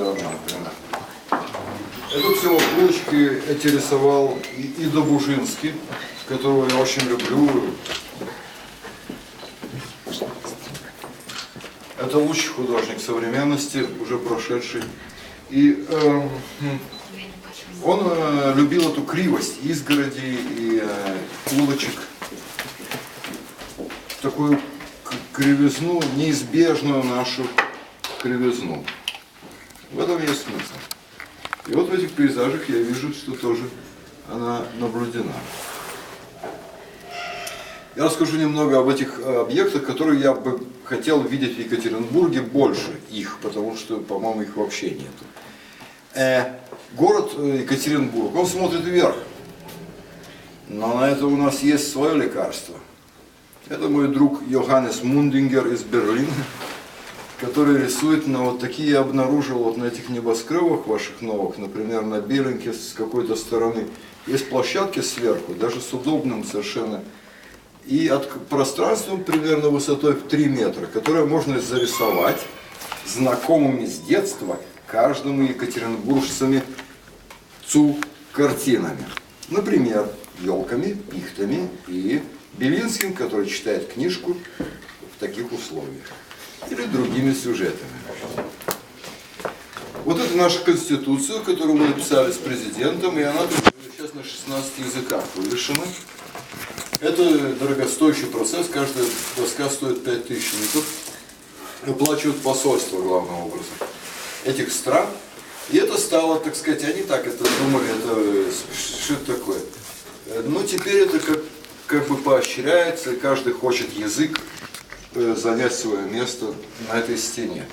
Эту всего булочки эти рисовал и Ида Бужинский, которого я очень люблю. Это лучший художник современности, уже прошедший. И эм, он э, любил эту кривость изгороди и э, улочек, такую кривизну, неизбежную нашу кривизну. В этом есть смысл. И вот в этих пейзажах я вижу, что тоже она наблюдена. Я расскажу немного об этих э, объектах, которые я бы хотел видеть в Екатеринбурге больше их, потому что, по-моему, их вообще нету. Э, город э, Екатеринбург, он смотрит вверх, но на это у нас есть свое лекарство. Это мой друг Йоханнес Мундингер из Берлина, который рисует на вот такие, я обнаружил вот на этих небоскребах ваших новых, например, на Беленке с какой-то стороны, есть площадки сверху, даже с удобным совершенно, и от пространством примерно высотой в 3 метра, которое можно зарисовать знакомыми с детства каждому екатеринбуржцами цу картинами. Например, елками, пихтами и Белинским, который читает книжку в таких условиях. Или другими сюжетами. Вот это наша конституция, которую мы написали с президентом, и она сейчас на 16 языках вывешена. Это дорогостоящий процесс, каждая доска стоит 5000 литов. Оплачивают посольство главным образом этих стран. И это стало, так сказать, они так это думали, это что это такое. Э, Но теперь это как, как бы поощряется, каждый хочет язык занять свое место на этой стене.